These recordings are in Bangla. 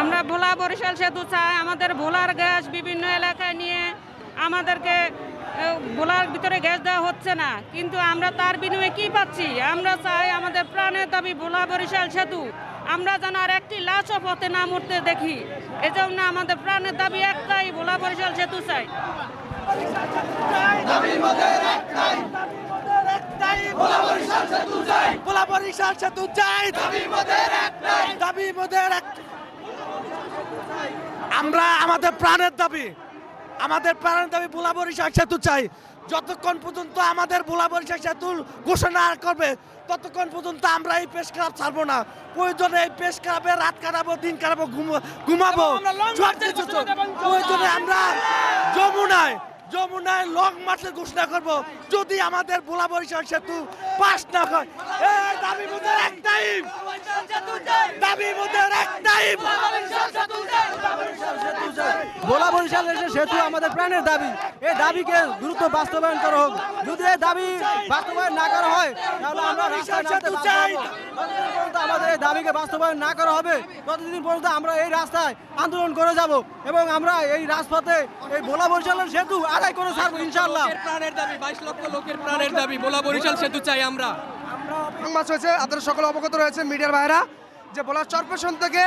আমরা ভোলা বরিশাল সেতু চাই আমাদের ভোলার গ্যাস বিভিন্ন এলাকায় নিয়ে আমাদেরকে ভোলার ভিতরে গ্যাস দেওয়া হচ্ছে না। কিন্তু আমরা তার বিনিময়ে কি পাচ্ছি? আমরা চাই আমাদের প্রাণের দাবি ভোলা বরিশাল সেতু। আমরা যেন আর একটি লাশও পথে না মরতে দেখি। এজন্য আমাদের প্রাণের দাবি একটাই ভোলা বরিশাল সেতু চাই। ভোলা বরিশাল সেতু চাই। দাবি মোদের একটাই। দাবি মোদের এক আমরা আমাদের প্রাণের দাবি আমাদের প্রাণের দাবি ভোলা বরিশাল সেতু চাই। যতক্ষণ পর্যন্ত আমাদের ভোলা বরিশাল সেতু ঘোষণা করবে ততক্ষণ পর্যন্ত আমরা এই প্রেস ক্লাব ছাড়বো না। প্রয়োজনে এই প্রেস ক্লাবে রাত কাটাবো দিন কাটাবো ঘুম- ঘুমাবো। প্রয়োজনে আমরা যমুনায় যমুনায় লং মার্চের ঘোষণা করব। যদি আমাদের ভোলা বরিশাল সেতু পাস না হয় দাবি মোদের একটাই দাবি মোদের একটাই ভোলা বরিশাল রেলওয়ে সেতু আমাদের প্রাণের দাবি। এই দাবিকে দ্রুত বাস্তবায়ন করা হোক। যদি এই দাবি বাস্তবায়ন না করা হয় তাহলে আমরা রাস্তায় নামতে পর্যন্ত আমাদের এই দাবিকে বাস্তবায়ন না করা হবে ততদিন পর্যন্ত আমরা এই রাস্তায় আন্দোলন করে যাব এবং আমরা এই রাজপথে এই ভোলা বরিশালের সেতু আদায় করে ছাড়বো ইনশাল্লাহ প্রাণের দাবি বাইশ লক্ষ লোকের প্রাণের দাবি। ভোলা বরিশাল সেতু চাই আমরা। মাস হয়েছে আপনারা সকলে অবগত রয়েছেন মিডিয়ার ভাইরা যে বলার চরপেশন থেকে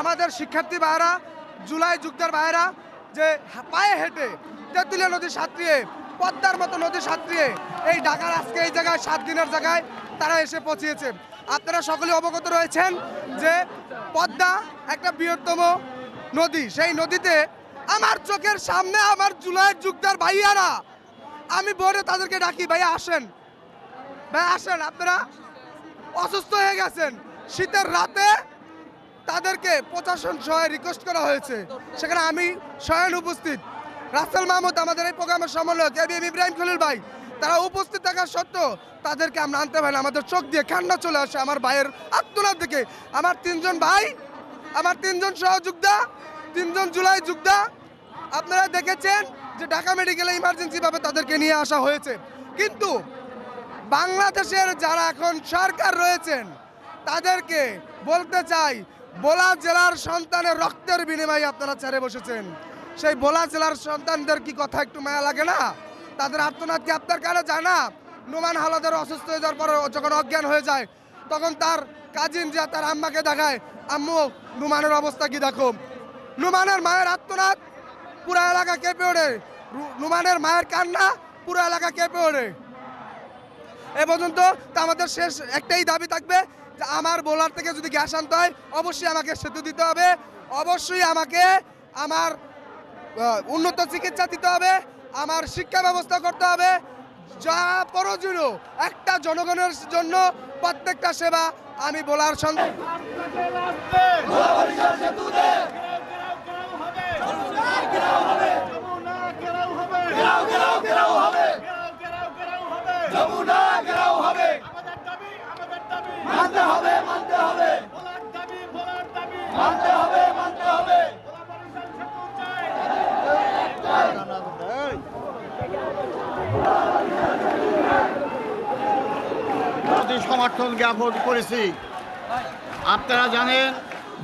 আমাদের শিক্ষার্থী ভাইরা জুলাই যুক্তার ভাইরা যে পায়ে হেঁটে তেঁতুলিয়া নদী সাঁতরিয়ে, পদ্মার মতো নদী সাঁতরিয়ে এই ঢাকার আজকে এই জায়গায়, সাত দিনের জায়গায় তারা এসে পৌঁছিয়েছে। আপনারা সকলে অবগত রয়েছেন যে পদ্মা একটা বৃহত্তম নদী। সেই নদীতে আমার চোখের সামনে, আমার জুলাই যুক্তার ভাইয়ারা, আমি বোর্ডে তাদেরকে ডাকি, ভাইয়া আসেন। ভাই, আসেন, আপনারা অসুস্থ হয়ে গেছেন। শীতের রাতে তাদেরকে প্রশাসন সহায় রিকোয়েস্ট করা হয়েছে। সেখানে আমি স্বয়ং উপস্থিত। রাসেল মাহমুদ, আমাদের এই প্রোগ্রামের সমন্বয়ক এ ইব্রাহিম খলিল ভাই, তারা উপস্থিত থাকা সত্ত্বেও তাদেরকে আমরা আনতে পারি। আমাদের চোখ দিয়ে ঠান্ডা চলে আসে আমার ভাইয়ের আত্মনাথ দেখে। আমার তিনজন ভাই, আমার তিনজন সহযোদ্ধা, তিনজন জুলাই যোদ্ধা, আপনারা দেখেছেন যে ঢাকা মেডিকেলে ইমার্জেন্সিভাবে তাদেরকে নিয়ে আসা হয়েছে। কিন্তু বাংলাদেশের যারা এখন সরকার রয়েছেন, তাদেরকে বলতে চাই বোলা জেলার সন্তানের রক্তের বিনিময়ে আপনারা ছেড়ে বসেছেন। সেই বোলা জেলার সন্তানদের কি কথা একটু মায়া লাগে না? তাদের আত্মনাথ কি আপনার কানে যায় না? নোমান হালাদের অসুস্থ হয়ে যাওয়ার পরে যখন অজ্ঞান হয়ে যায়, তখন তার কাজিন যা তার আম্মাকে দেখায়, আম্মু, নুমানের অবস্থা কি দেখো? নুমানের মায়ের আত্মনাথ পুরা এলাকা কেঁপে ওড়ে নুমানের মায়ের কান্না পুরো এলাকা কেঁপে ওঠে। এ পর্যন্ত তো আমাদের শেষ একটাই দাবি থাকবে যে আমার বোলার থেকে যদি গ্যাস আনতে হয়, অবশ্যই আমাকে সেতু দিতে হবে। অবশ্যই আমাকে আমার উন্নত চিকিৎসা দিতে হবে, আমার শিক্ষা ব্যবস্থা করতে হবে। যা প্রয়োজনীয়, একটা জনগণের জন্য প্রত্যেকটা সেবা আমি বলার সঙ্গে সমর্থন জ্ঞাপন করেছি, আপনারা জানেন,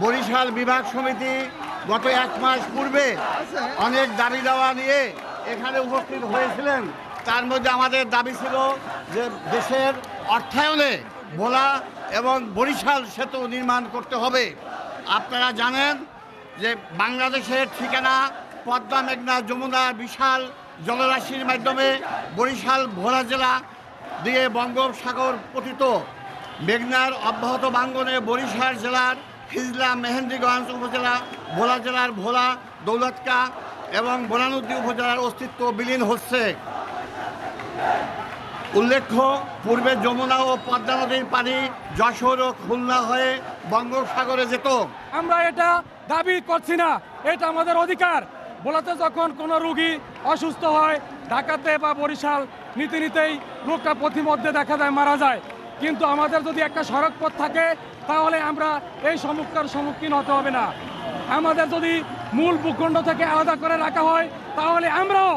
বরিশাল বিভাগ সমিতি গত এক মাস পূর্বে অনেক দাবি দেওয়া নিয়ে এখানে উপস্থিত হয়েছিলেন। তার মধ্যে আমাদের দাবি ছিল যে দেশের অর্থায়নে ভোলা এবং বরিশাল সেতু নির্মাণ করতে হবে। আপনারা জানেন যে বাংলাদেশের ঠিকানা পদ্মা মেঘনা যমুনা বিশাল জলরাশির মাধ্যমে বরিশাল, ভোলা জেলা দিয়ে বঙ্গোপসাগর পতিত। মেঘনার অব্যাহত বাঙ্গনে বরিশাল জেলার হিজলা মেহেন্দিগঞ্জ উপজেলা, ভোলা জেলার ভোলা, দৌলতকা এবং বোনানুদ্দি উপজেলার অস্তিত্ব বিলীন হচ্ছে। উল্লেখ্য, পূর্বে যমুনা ও পদ্মা নদীর পানি যশোর ও খুলনা হয়ে বঙ্গোপসাগরে যেত। আমরা এটা দাবি করছি না, এটা আমাদের অধিকার। বলাতে যখন কোনো রুগী অসুস্থ হয় ঢাকাতে বা বরিশাল নিতে নিতেই রোগটা পথিমধ্যে দেখা যায় মারা যায়। কিন্তু আমাদের যদি একটা সড়ক পথ থাকে তাহলে আমরা এই সমস্যার সম্মুখীন হতে হবে না। আমাদের যদি মূল ভূখণ্ড থেকে আলাদা করে রাখা হয় তাহলে আমরাও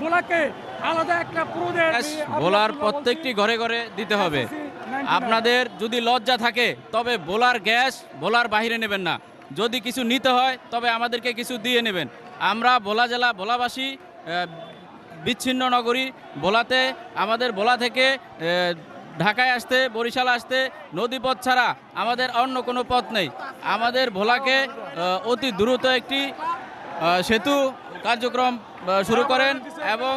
বোলাকে আলাদা একটা ভোলার প্রত্যেকটি ঘরে ঘরে দিতে হবে। আপনাদের যদি লজ্জা থাকে তবে বোলার গ্যাস বোলার বাইরে নেবেন না। যদি কিছু নিতে হয়, তবে আমাদেরকে কিছু দিয়ে নেবেন। আমরা ভোলা জেলা ভোলাবাসী বিচ্ছিন্ন নগরী, ভোলাতে, আমাদের ভোলা থেকে ঢাকায় আসতে, বরিশাল আসতে, নদীপথ ছাড়া আমাদের অন্য কোনো পথ নেই। আমাদের ভোলাকে অতি দ্রুত একটি সেতু কার্যক্রম শুরু করেন এবং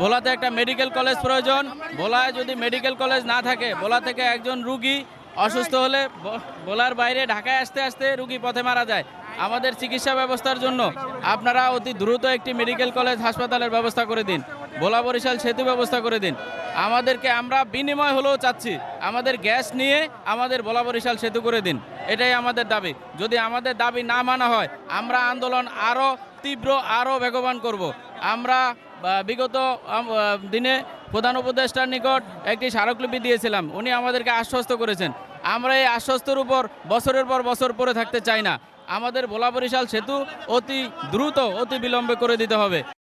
ভোলাতে একটা মেডিকেল কলেজ প্রয়োজন। ভোলায় যদি মেডিকেল কলেজ না থাকে, ভোলা থেকে একজন রুগী অসুস্থ হলে ভোলার বাইরে ঢাকায় আসতে আসতে রুগী পথে মারা যায়। আমাদের চিকিৎসা ব্যবস্থার জন্য আপনারা অতি দ্রুত একটি মেডিকেল কলেজ হাসপাতালের ব্যবস্থা করে দিন। ভোলা বরিশাল সেতু ব্যবস্থা করে দিন। আমাদেরকে আমরা বিনিময় হলেও চাচ্ছি। আমাদের গ্যাস নিয়ে আমাদের ভোলা বরিশাল সেতু করে দিন। এটাই আমাদের দাবি। যদি আমাদের দাবি না মানা হয়, আমরা আন্দোলন আরও তীব্র আরও বেগবান করব। আমরা বিগত দিনে প্রধান উপদেষ্টার নিকট একটি স্মারকলিপি দিয়েছিলাম। উনি আমাদেরকে আশ্বস্ত করেছেন। আমরা এই আশ্বস্তর উপর বছরের পর বছর পরে থাকতে চাই না। আমাদের ভোলা বরিশাল সেতু অতি দ্রুত, অতি বিলম্বে করে দিতে হবে।